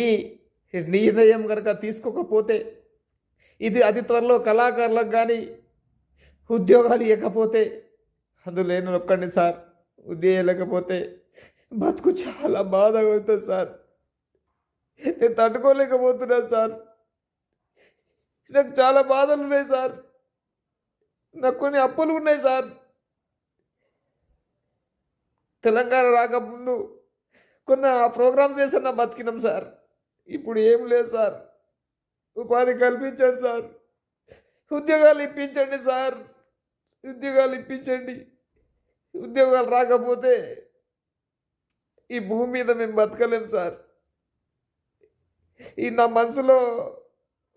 ఈ నిర్ణయం కనుక తీసుకోకపోతే ఇది అతి త్వరలో కళాకారులకు కానీ ఉద్యోగాలు ఇవ్వకపోతే అందులో నేను సార్. ఉద్యోగం లేకపోతే బతుకు చాలా బాధగా అవుతుంది సార్. నేను తట్టుకోలేకపోతున్నా సార్. నాకు చాలా బాధలు ఉన్నాయి సార్. నాకు కొన్ని అప్పులు ఉన్నాయి సార్. తెలంగాణ రాకముందు కొన్ని ప్రోగ్రామ్స్ చేసిన బతికినాం సార్. ఇప్పుడు ఏం లేదు సార్. ఉపాధి కల్పించండి సార్. ఉద్యోగాలు ఇప్పించండి సార్. ఉద్యోగాలు ఇప్పించండి. ఉద్యోగాలు రాకపోతే ఈ భూమి మీద మేము బతకలేం సార్. ఈ నా మనసులో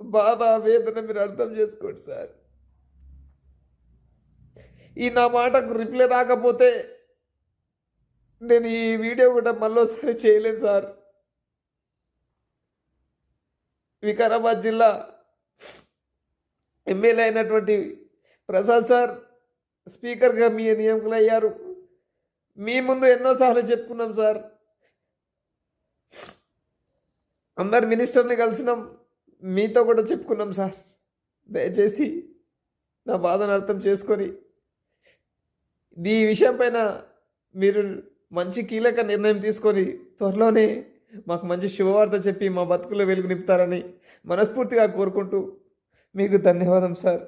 బాధ వేదన మీరు అర్థం చేసుకోండి సార్. ఈ నా మాటకు రిప్లై రాకపోతే నేను ఈ వీడియో కూడా మళ్ళీ ఒకసారి చేయలేను సార్. వికారాబాద్ జిల్లా ఎమ్మెల్యే అయినటువంటి ప్రసాద్ సార్ స్పీకర్గా మీ నియమితులు అయ్యారు. మీ ముందు ఎన్నోసార్లు చెప్పుకున్నాం సార్. అందరు మినిస్టర్ని కలిసినాం మీతో కూడా చెప్పుకున్నాం సార్. దయచేసి నా బాధను అర్థం చేసుకొని ఈ విషయం పైన మీరు మంచి కీలక నిర్ణయం తీసుకొని త్వరలోనే మాకు మంచి శుభవార్త చెప్పి మా బతుకులో వెలుగు నింపుతారని మనస్ఫూర్తిగా కోరుకుంటూ మీకు ధన్యవాదం సార్.